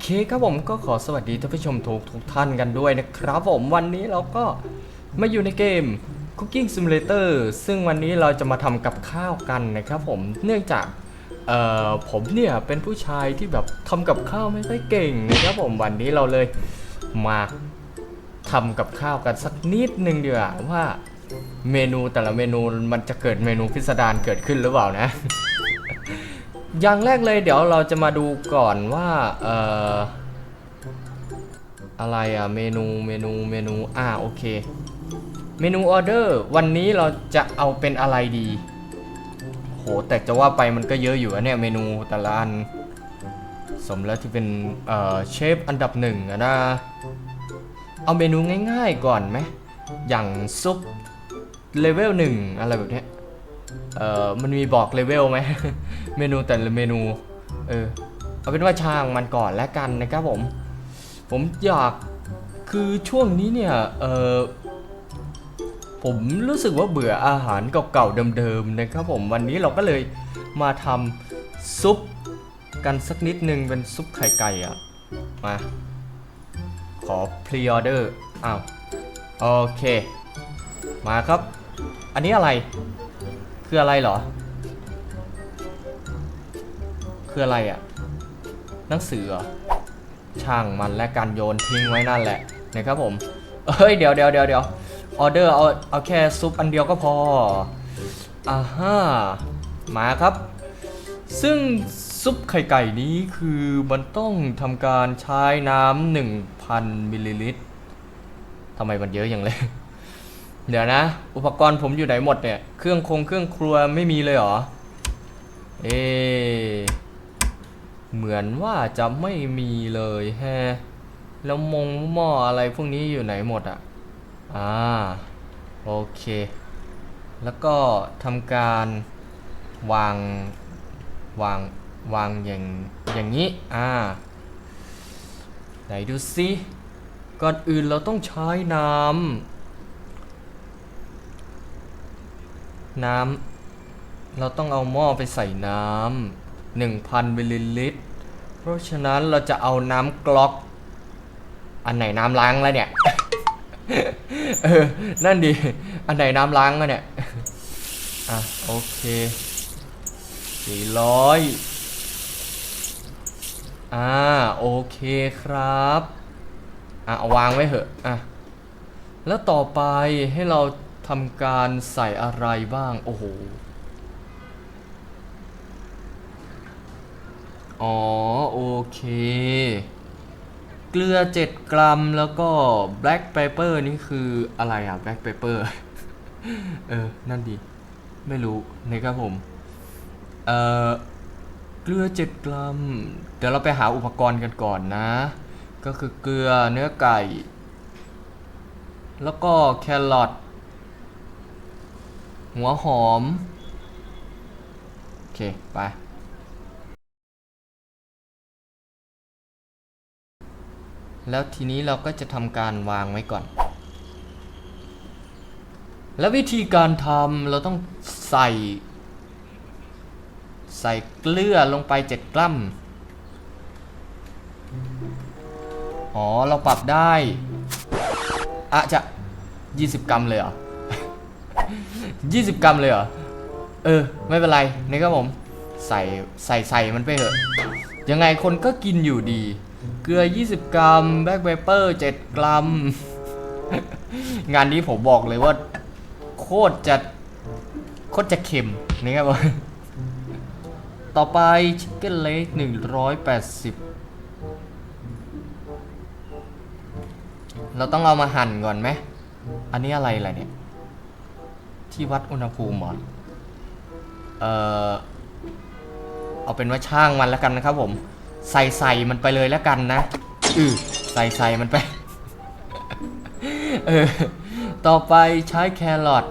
เคครับผมก็ขอสวัสดีท่านผู้ชมทุกทุกท่านกันด้วยนะครับผมวันนี้เราก็มาอยู่ในเกม Cooking Simulator ซึ่งวันนี้เราจะมาทำกับข้าวกันนะครับผมเนื่องจากเอ่อผมเนี่ยเป็นผู้ชายที่แบบทำกับข้าวไม่ค่อยเก่งนะครับผมวันนี้เราเลยมาทำกับข้าวกันสักนิดนึงดีกว่าว่าเมนูแต่ละเมนูมันจะเกิดเมนูพิสดารเกิดขึ้นหรือเปล่านะ อย่างแรกเลยเดี๋ยวเราจะมาดูก่อนว่าเอ่ออะไรอะเมนูเมนูเมนูอ่าโอเค เมนูออเดอร์วันนี้เราจะเอาเป็นอะไรดีโหแต่จะว่าไปมันก็เยอะอยู่อะเนี่ยเมนูแต่ละอันสมแล้วที่เป็นเอ่อเชฟอันดับหนึ่งะนะเอาเมนูง่ายๆก่อนไหมอย่างซุปเลเวลหนึ่งอะไรแบบเนี้ย เอ่อมันมีบอกเลเวลไหม เมนูแต่ละเมนู เออ เอาเป็นว่าช่างมันก่อนแล้วกันนะครับผม ผมอยากคือช่วงนี้เนี่ย เออผมรู้สึกว่าเบื่ออาหารเก่าๆเดิมๆนะครับผมวันนี้เราก็เลยมาทำซุปกันสักนิดนึงเป็นซุปไข่ไก่อะมา ขอพรีออเดอร์อ้าวโอเค มาครับ อันนี้อะไร คืออะไรเหรอ คืออะไรอะ่ะ หนังสือเหรอช่างมันและการโยนทิ้งไว้นั่นแหละนะครับผมเอ้ยเดี๋ยวเดี๋ยวเดี๋ยวเดี๋ยวออเดอร์เอาเอาแค่ซุปอันเดียวก็พออ่าฮะมาครับ ซึ่งซุปไข่ไก่นี้คือมันต้องทำการใช้น้ำหนึ่งพันมิลลิลิตรทำไมมันเยอะอย่างเลย เดี๋ยวนะ อุปกรณ์ผมอยู่ไหนหมดเนี่ย เครื่องคงเครื่องครัวไม่มีเลยเหรอ เอ เหมือนว่าจะไม่มีเลยแฮะ แล้วมงหม้ออะไรพวกนี้อยู่ไหนหมดอะ อ่า โอเค แล้วก็ทำการวางวางวางอย่างอย่างนี้ อ่า ไหนดูสิก่อนอื่นเราต้องใช้น้ำ น้ำเราต้องเอาหม้อไปใส่น้ำหนึ่งพันมิลลิลิตร เพราะฉะนั้นเราจะเอาน้ำกลอก อันไหนน้ำล้างแล้วเนี่ย เออ นั่นดี อันไหนน้ำล้างอะเนี่ย อะ โอเคสี่ร้อยอ่า โอเคครับ อะ วางไว้เหอะ อะ แล้วต่อไปให้เรา ทำการใส่อะไรบ้าง โอ้โห อ๋อ โอเค เกลือ 7 กรัมแล้วก็ black pepper นี่คืออะไรอะ black pepper เออ นั่นดี ไม่รู้นะครับผม เอ่อ เกลือ 7 กรัม เดี๋ยวเราไปหาอุปกรณ์กันก่อนนะ ก็คือเกลือเนื้อไก่ แล้วก็แครอท หัวหอม โอเค ไป แล้วทีนี้เราก็จะทำการวางไว้ก่อน แล้ววิธีการทำเราต้องใส่ ใส่เกลือลงไป7กรัมอ๋อ เราปรับได้อะจะ 20 กรัมเลยเหรอ 20 กรัมเลยเหรอ เออ ไม่เป็นไรนี่ครับผม ใส่ใส่ใส่มันไปเถอะ ยังไงคนก็กินอยู่ดี เกลือ 20 กรัม แบล็คเปเปอร์ 7 กรัม งานนี้ผมบอกเลยว่า โคตรจะโคตรจะเค็มนี่ครับผมต่อไปชิคเก้นเล็ก180เราต้องเอามาหั่นก่อนไหม อันนี้อะไรล่ะเนี่ย ที่วัดอุณหภูมิเหรอเออเอาเป็นว่าช่างมันแล้วกันนะครับผม ใส่ใส่มันไปเลยแล้วกันนะอือใส่ใส่มันไป เออ ต่อไปใช้แครอท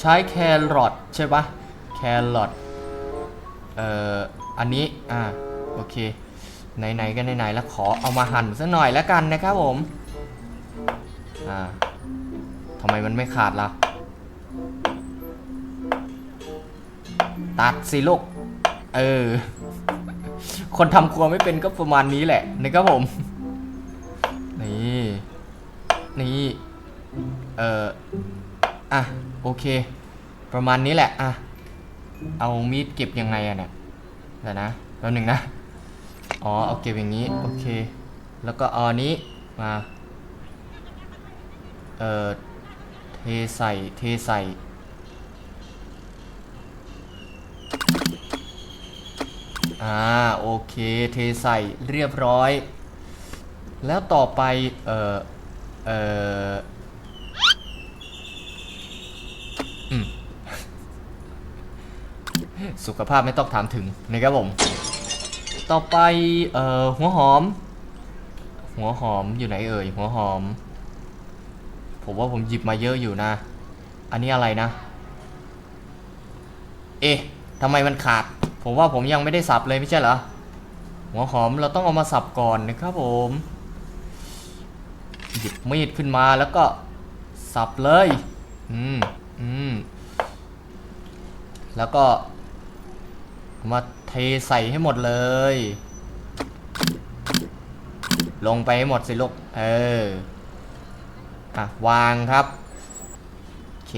ใช้แครอทใช่ปะแครอท เอ่อ อันนี้ อ่า โอเค ไหนๆก็ไหนๆแล้วขอเอามาหั่นซะหน่อยแล้วกันนะครับผม อ่า ทำไมมันไม่ขาดล่ะ ตัดสิลูก เออ คนทำครัวไม่เป็นก็ประมาณนี้แหละนะครับผม นี่ นี่ เอออะ โอเค ประมาณนี้แหละ อะ เอามีดเก็บยังไงอะเนี่ยเดี๋ยวนะแป๊บหนึ่งนะ อ๋อ เอาเก็บอย่างนี้ โอเค แล้วก็เอาอันนี้มา เอ่อ เทใส่ เทใส่ อ่า โอเค เทใส่เรียบร้อย แล้วต่อไป เอ่อ เอ่อสุขภาพไม่ต้องถามถึงนะครับผม ต่อไป เอ่อ หัวหอม หัวหอมอยู่ไหนเอ่ย หัวหอม ผมว่าผมหยิบมาเยอะอยู่นะ อันนี้อะไรนะ เอ๊ะทำไมมันขาด ผมว่าผมยังไม่ได้สับเลยไม่ใช่เหรอ หัวหอมเราต้องเอามาสับก่อนนะครับผม หยิบมีดขึ้นมาแล้วก็สับเลย อืม อืม แล้วก็มาเทใส่ให้หมดเลย ลงไปให้หมดสิลูก เออ อะวางครับ โอเค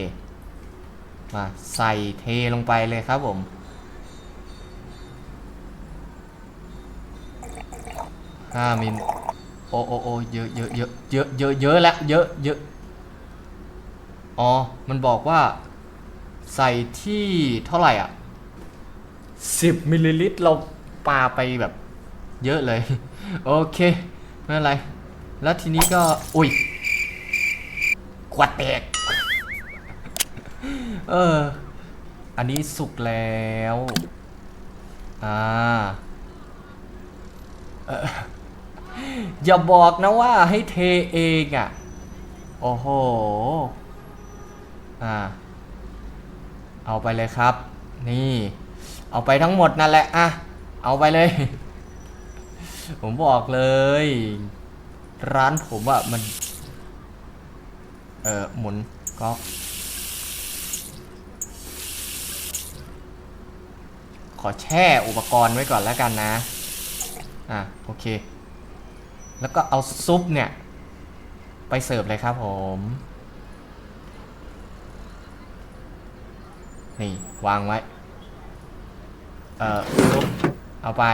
มาใส่เทลงไปเลยครับผมห้ามิลโอโอโอเยอะเยอะเยอะเยอะเยอะเยอะแล้วเยอะเยอะอ๋อ มันบอกว่าใส่ที่เท่าไหร่อะสิบมิลลิลิตรเราปาไปแบบเยอะเลย โอเค ไม่เป็นไร แล้วทีนี้ก็ อุ้ย วดแตก เออ อันนี้สุกแล้ว อ่าเอออย่าบอกนะว่าให้เทเองอะ โอ้โห อ่า เอาไปเลยครับ นี่ เอาไปทั้งหมดนั่นแหละอะ เอาไปเลย ผมบอกเลย ร้านผมอะมัน เออหมุนก็ขอแช่อุปกรณ์ไว้ก่อนแล้วกันนะ อะโอเค แล้วก็เอาซุปเนี่ย ไปเสิร์ฟเลยครับผม นี่วางไว้ เอ่อซุปเอาไป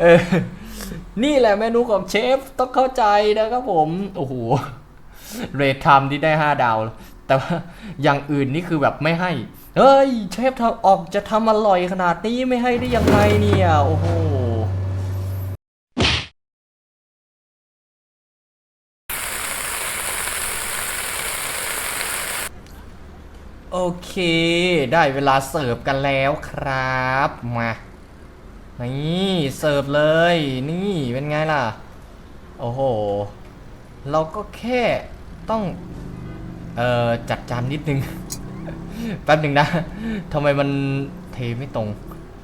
เออ นี่แหละเมนูของเชฟต้องเข้าใจนะครับผม โอ้โห เรทไทม์ที่ได้ 5 ดาว แต่ว่าอย่างอื่นนี่คือแบบไม่ให้ เฮ้ย เชฟทำออกจะทำอร่อยขนาดนี้ไม่ให้ได้ยังไงเนี่ย โอ้โหโอเค ได้เวลาเสิร์ฟกันแล้วครับ มา นี่เสิร์ฟเลย นี่เป็นไงล่ะ โอ้โห เราก็แค่ต้อง เอ่อ จัดจานนิดนึง แป๊บหนึ่งนะทำไมมันเทไม่ตรง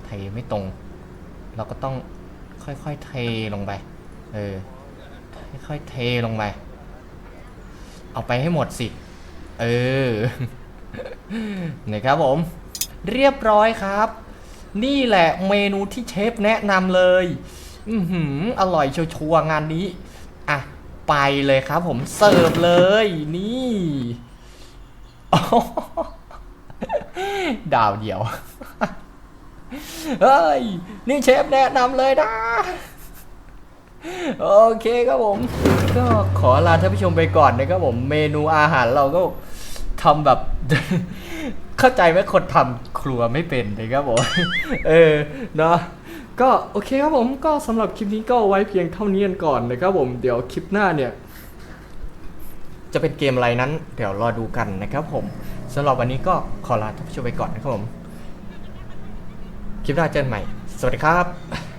เทไม่ตรง เราก็ต้องค่อยๆเทลงไป เออ ค่อยๆเทลงไป เอาไปให้หมดสิ เออนี่ครับผม เรียบร้อยครับ นี่แหละเมนูที่เชฟแนะนำเลย อือหือ อร่อยชัวร์งานนี้ อะ ไปเลยครับผมเสิร์ฟเลย นี่ดาวเดียว เฮ้ย นี่เชฟแนะนำเลยนะ โอเคครับผม ก็ขอลาท่านผู้ชมไปก่อนนะครับผม เมนูอาหารเราก็ ทำแบบ เข้าใจไหมคนทำครัวไม่เป็นนะครับผมเออเนาะก็โอเคครับผมก็สำหรับคลิปนี้ก็ไว้เพียงเท่านี้กันก่อนนะครับผมเดี๋ยวคลิปหน้าเนี่ย จะเป็นเกมอะไรนั้น เดี๋ยวรอดูกันนะครับผมสำหรับวันนี้ก็ขอลาท่านผู้ชมไปก่อนนะครับผม คลิปหน้าเจอกันใหม่ สวัสดีครับ